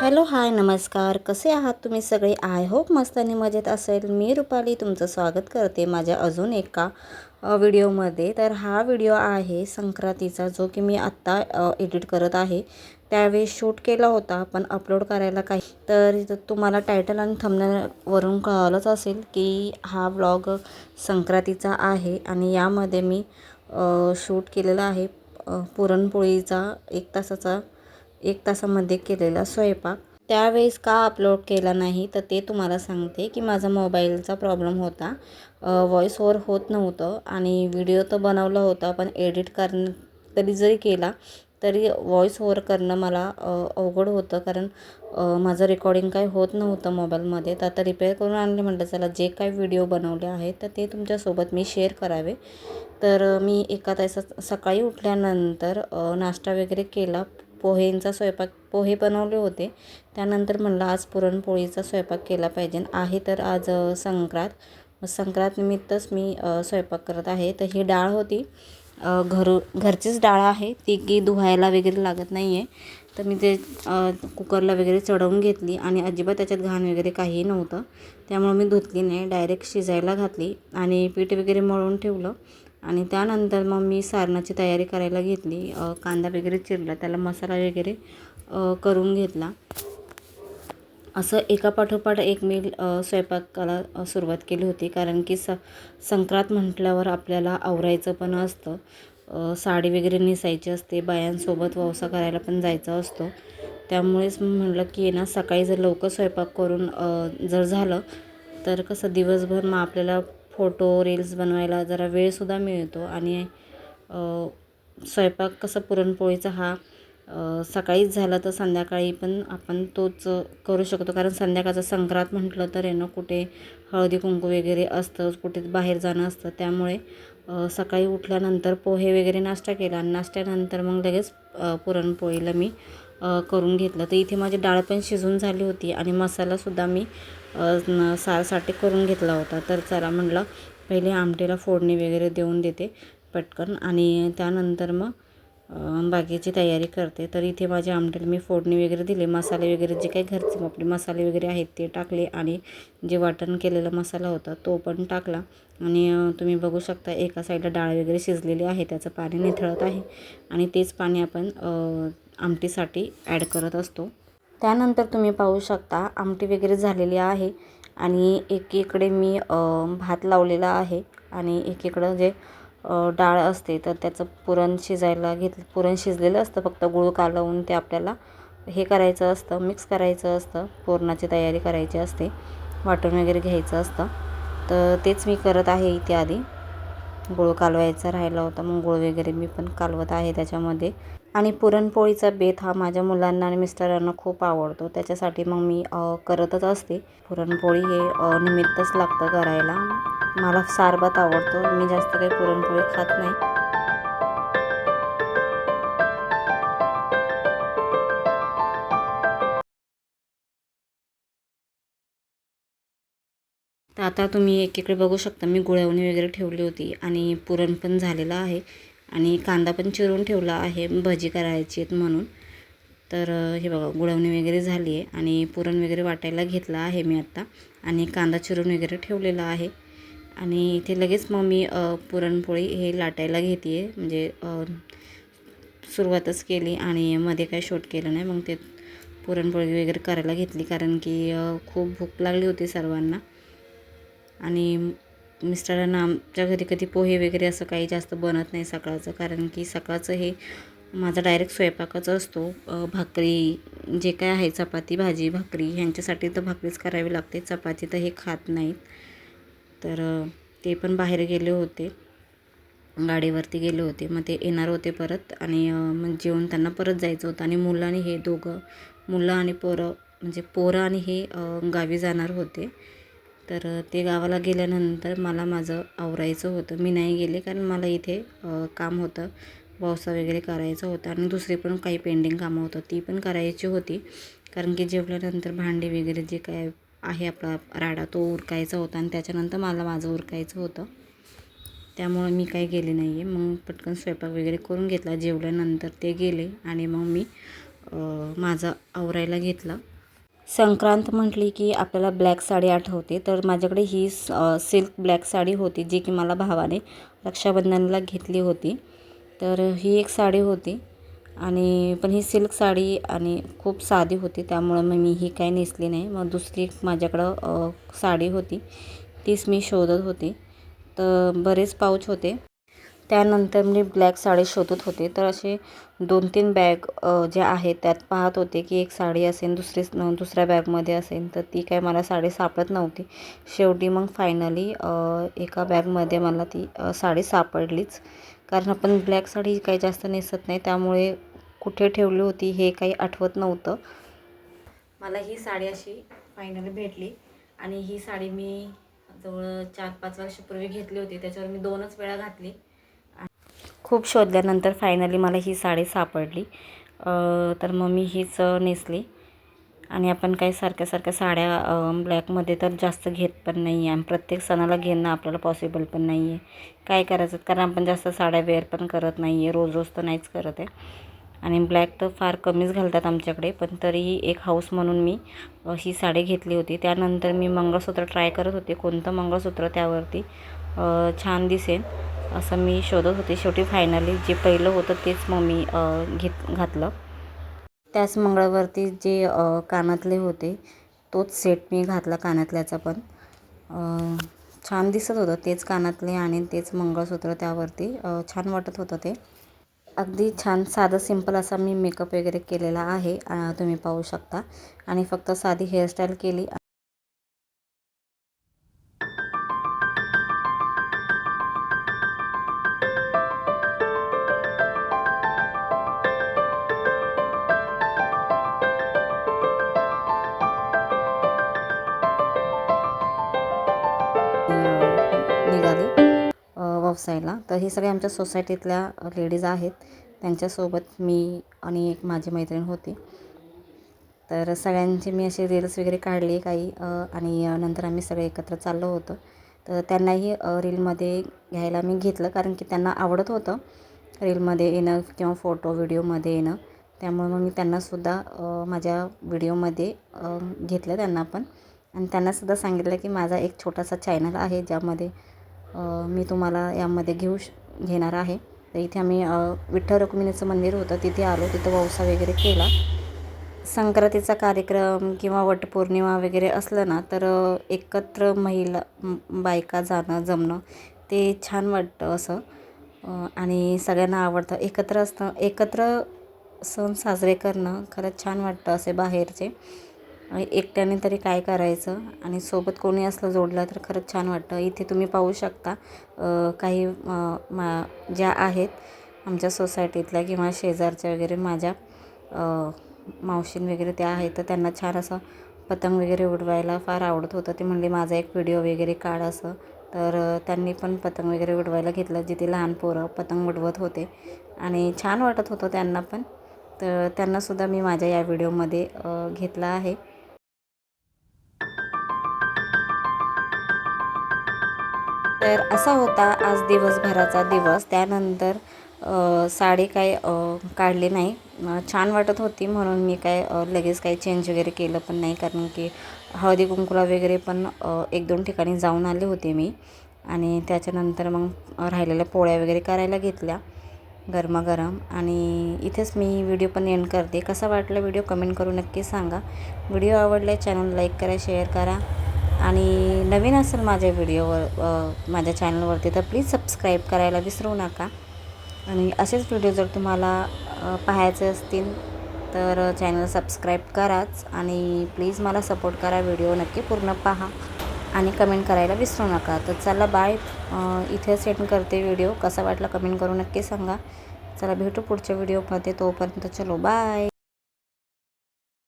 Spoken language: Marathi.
हॅलो हाय नमस्कार. कसे आहात तुम्ही सगळे? आय होप मस्त आणि मजेत असेल. मी रुपाली तुमचं स्वागत करते माझ्या अजून एका व्हिडिओमध्ये. तर हा व्हिडिओ आहे संक्रांतीचा जो की मी आत्ता एडिट करत आहे. त्यावेळेस शूट केला होता पण अपलोड करायला काही तर तुम्हाला टायटल आणि थंबनेलवरून कळालंच असेल की हा ब्लॉग संक्रांतीचा आहे आणि यामध्ये मी शूट केलेला आहे पुरणपोळीचा एक तासाचा एक तासामध्ये केलेला स्वयंपाक. त्यावेळेस का अपलोड केला नाही तर ते तुम्हाला सांगते की माझा मोबाईलचा प्रॉब्लेम होता. व्हॉईस ओवर होत नव्हतं आणि व्हिडिओ तर बनवला होता पण एडिट करणं तरी जरी केला तरी व्हॉईस ओव्हर करणं मला अवघड होतं. कारण माझं रेकॉर्डिंग काय होत नव्हतं मोबाईलमध्ये तर आता रिपेअर करून आणले म्हटलं चला जे काही व्हिडिओ बनवले आहेत तर ते तुमच्यासोबत मी शेअर करावे. तर मी एका तासात सकाळी उठल्यानंतर नाश्ता वगैरे केला. पोहेंचा स्वयंपाक पोहे बनवले होते. त्यानंतर म्हणलं आज पुरणपोळीचा स्वयंपाक केला पाहिजे. आहे तर आज संक्रांत. मग निमित्तच मी स्वयंपाक करत आहे. तर ही डाळ होती. अ, घरू घरचीच डाळ आहे. ती की धुवायला वगैरे लागत नाही आहे तर मी ते कुकरला वगैरे चढवून घेतली आणि अजिबात त्याच्यात घाण वगैरे काहीही नव्हतं. त्यामुळे मी धुतली नाही. डायरेक्ट शिजायला घातली आणि पीठ वगैरे मळून ठेवलं. आणि त्यानंतर मग मी सारणाची तयारी करायला घेतली. कांदा वगैरे चिरला त्याला मसाला वगैरे करून घेतला. असं एका पाठोपाठ एक मी स्वयंपाकाला सुरुवात केली होती. कारण की स संक्रांत म्हटल्यावर आपल्याला आवरायचं पण असतं. साडी वगैरे नेसायची असते. बायांसोबत वौसा करायला पण जायचं असतो. त्यामुळेच म्हटलं की ना सकाळी जर लवकर स्वयंपाक करून जर झालं तर कसं दिवसभर मग आपल्याला फोटो रील्स बनवायला जरा वेळसुद्धा मिळतो. आणि स्वयंपाक कसं पुरणपोळीचा हा सकाळीच झाला तर संध्याकाळी पण आपण तोच करू शकतो. कारण संध्याकाळचं संक्रांत म्हटलं तर आहे ना कुठे हळदी कुंकू वगैरे असतं कुठे बाहेर जाणं असतं. त्यामुळे सकाळी उठल्यानंतर पोहे वगैरे नाश्ता केला. आणि नाश्त्यानंतर मग लगेच पुरणपोळीला मी करून घेतलं. तर इथे माझी डाळ पण शिजून झाली होती. आणि मसालासुद्धा मी न सारसाठी करून घेतला होता. तर चला म्हटलं पहिले आमटीला फोडणी वगैरे देऊन देते पटकन आणि त्यानंतर मग बागेची बाकीची तयारी करते. तर इथे माझ्या आमटीला मी फोडणी वगैरे दिले. मसाले वगैरे जे काही घरचे आपले मसाले वगैरे आहेत ते टाकले आणि जे वाटण केलेला मसाला होता तो पण टाकला. आणि तुम्ही बघू शकता एका साईडला डाळ वगैरे शिजलेली आहे. त्याचं पाणी निथळत आहे आणि तेच पाणी आपण आमटीसाठी ॲड करत असतो. त्यानंतर तुम्ही पाहू शकता आमटी वगैरे झालेली आहे आणि एकीकडे मी भात लावलेला आहे आणि एकीकडं जे डाळ असते तर त्याचं पुरण शिजायला घेतलं पुरण शिजलेलं असतं फक्त गुळ कालवून ते आपल्याला हे करायचं असतं मिक्स करायचं असतं पुरणाची तयारी करायची असते वाटण वगैरे घ्यायचं असतं. तर तेच मी करत आहे इथे आधी. गुळ कालवायचा राहिला होता मग गुळ वगैरे मी पण कालवत आहे त्याच्यामध्ये. आणि पुरणपोळीचा बेत हा माझ्या मुलांना आणि मिस्टरांना खूप आवडतो. त्याच्यासाठी मग मी करतच असते. पुरणपोळी हे निमित्तच लागतं करायला. मला सारबात आवडतो. मी जास्त काही पुरणपोळी खात नाही. तर आता तुम्ही एकीकडे बघू शकता. मी गुळवणी वगैरे ठेवली होती आणि पुरण पण झालेलं आहे. आणि कांदा पण चिरून ठेवला आहे भजी करायची आहेत म्हणून. तर हे बघा गुळवणी वगैरे झाली आहे आणि पुरण वगैरे वाटायला घेतला आहे मी आत्ता आणि कांदा चिरून वगैरे ठेवलेला आहे. आणि इथे लगेच मग मी पुरणपोळी हे लाटायला घेते आहे म्हणजे सुरुवातच केली आणि मध्ये काय शूट केलं नाही. मग ते पुरणपोळी वगैरे करायला घेतली. कारण की खूप भूक लागली होती सर्वांना. आणि मिस्टरांना आमच्या घरी कधी पोहे वगैरे असं काही जास्त बनत नाही सकाळचं कारण की सकाळचं हे माझा डायरेक्ट स्वयंपाकच असतो. भाकरी जे काय आहे चपाती भाजी भाकरी ह्यांच्यासाठी तर भाकरीच करावी लागते. चपाती तर हे खात नाहीत. तर ते पण बाहेर गेले होते. गाडीवरती गेले होते. मग ते येणार होते परत आणि मग जेवण त्यांना परत जायचं होतं आणि मुलं आणि हे दोघं मुलं आणि पोरं म्हणजे पोरं आणि हे गावी जाणार होते. तर ते गावाला गेल्यानंतर मला माझं आवरायचं होतं. मी नाही गेले कारण मला इथे काम होतं. पावसा वगैरे करायचं होतं आणि दुसरी पण काही पेंडिंग कामं होतं. ती पण करायची होती. कारण की जेवल्यानंतर भांडी वगैरे जे काय आहे आपला राडा तो उरकायचा होता आणि त्याच्यानंतर मला माझं उरकायचं होतं. त्यामुळे मी काही गेले नाही आहे मग पटकन स्वयंपाक वगैरे करून घेतला. जेवल्यानंतर ते गेले आणि मग मी माझं आवरायला घेतलं. संक्रांत म्हटली की आपल्याला ब्लॅक साडी आठवते तर माझ्याकडे ही सिल्क ब्लॅक साडी होती जी की मला भावाने रक्षाबंधनाला घेतली होती. तर ही एक साडी होती आणि पण ही सिल्क साडी आणि खूप साधी होती त्यामुळं मग मी ही काही नेसली नाही. मग दुसरी एक माझ्याकडं साडी होती तीच मी शोधत होती. तर बरेच पाऊच होते. त्यानंतर मी ब्लॅक साडी शोधत होते. तर असे दोन तीन बॅग ज्या आहेत त्यात पाहत होते की एक साडी असेल दुसरी दुसऱ्या बॅगमध्ये असेल तर ती काय मला साडी सापडत नव्हती. शेवटी मग फायनली एका बॅगमध्ये मला ती साडी सापडलीच. कारण आपण ब्लॅक साडी काही जास्त नेसत नाही त्यामुळे कुठे ठेवली होती हे काही आठवत नव्हतं. मला ही साडी अशी फायनली भेटली. आणि ही साडी मी जवळ चार पाच वर्षापूर्वी घेतली होती. त्याच्यावर मी दोनच वेळा घातली. खूप शोधल्यानंतर फायनली मला ही साडी सापडली. तर मग मी हीच नेसली. आणि आपण काही सारख्या सारख्या साड्या ब्लॅकमध्ये तर जास्त घेत पण नाही आहे आणि प्रत्येक सणाला घेणं आपल्याला पॉसिबल पण नाही आहे काय करायचं? कारण आपण जास्त साड्या वेअर पण करत नाही आहे रोज रोज तर नाहीच करत आहे. आणि ब्लॅक तर फार कमीच घालतात आमच्याकडे. पण तरीही एक हाऊस म्हणून मी ही साडी घेतली होती. त्यानंतर मी मंगळसूत्र ट्राय करत होते. कोणतं मंगळसूत्र त्यावरती? छान दिसेल. असं मी शोधत होते. शेवटी फायनली जे पहिलं होतं तेच मग मी घेत घातलं. त्याच मंगळावरती जे कानातले होते तोच सेट मी घातला कानातल्याचा पण. छान दिसत होतं. तेच कानातले आणि तेच मंगळसूत्र त्यावरती छान वाटत होतं ते. अगदी छान साधं सिंपल असा मी मेकअप वगैरे केलेला आहे. तुम्ही पाहू शकता. आणि फक्त साधी हेअरस्टाईल केली. निघाले व्यवसायाला. तर हे सगळे आमच्या सोसायटीतल्या लेडीज आहेत. त्यांच्यासोबत मी आणि एक माझी मैत्रीण होती. तर सगळ्यांची मी असे रील्स वगैरे काढले काही आणि नंतर आम्ही सगळे एकत्र चाललो होतो. तर त्यांनाही रीलमध्ये घ्यायला मी घेतलं कारण की त्यांना आवडत होतं रीलमध्ये येणं किंवा फोटो व्हिडिओमध्ये येणं. त्यामुळे मग मी त्यांनासुद्धा माझ्या व्हिडिओमध्ये घेतलं त्यांना पण. आणि त्यांनासुद्धा सांगितलं की माझा एक छोटासा चॅनल आहे ज्यामध्ये मी तुम्हाला यामध्ये घेऊ श घेणार आहे. तर इथे आम्ही विठ्ठल रुक्मिणीचं मंदिर होतं. तिथे आलो तिथं वौसा वगैरे केला. संक्रांतीचा कार्यक्रम किंवा वटपौर्णिमा वगैरे असलं ना तर एकत्र महिला बायका जाणं जमणं ते छान वाटतं असं. आणि सगळ्यांना आवडतं. एकत्र असतं एकत्र सण साजरे करणं खरंच छान वाटतं असे बाहेरचे. एकट्याने तरी काय करायचं? आणि सोबत कोणी असलं जोडलं तर खरंच छान वाटतं. इथे तुम्ही पाहू शकता काही मा ज्या आहेत आमच्या सोसायटीतल्या किंवा शेजारच्या वगैरे माझ्या मावशीन वगैरे त्या आहेत. तर त्यांना छान असं पतंग वगैरे उडवायला फार आवडत होतं. ते म्हणले माझा एक व्हिडिओ वगैरे काढ असं. तर त्यांनी पण पतंग वगैरे उडवायला घेतलं. जिथे लहान पोरं पतंग उडवत होते. आणि छान वाटत होतं त्यांना पण. तर त्यांनासुद्धा मी माझ्या या व्हिडिओमध्ये घेतला आहे. तर असा होता आज दिवसभराचा दिवस. त्यानंतर साडी काय काढली नाही. छान वाटत होती म्हणून मी काय लगेच काही चेंज वगैरे केलं पण नाही. कारण की हळदी कुंकुला वगैरे पण एक दोन ठिकाणी जाऊन आले होते मी. आणि त्याच्यानंतर मग राहिलेल्या पोळ्या वगैरे करायला घेतल्या गरमागरम. आणि इथेच मी व्हिडिओ पण एंड करते. कसा वाटला व्हिडिओ कमेंट करून नक्की सांगा. व्हिडिओ आवडला चॅनल लाईक करा शेअर करा. आणि नवीन असेल माझ्या व्हिडिओवर माझ्या चॅनलवरती तर प्लीज सबस्क्राईब करायला विसरू नका. आणि असेच व्हिडिओ जर तुम्हाला पाहायचे असतील तर चॅनल सबस्क्राईब कराच आणि प्लीज मला सपोर्ट करा व्हिडिओ नक्की पूर्ण पहा आणि कमेंट करायला विसरू नका. तर चला बाय इथे सेंड करते व्हिडिओ. कसा वाटला कमेंट करून नक्की सांगा. चला भेटू पुढच्या व्हिडिओमध्ये तोपर्यंत चलो बाय.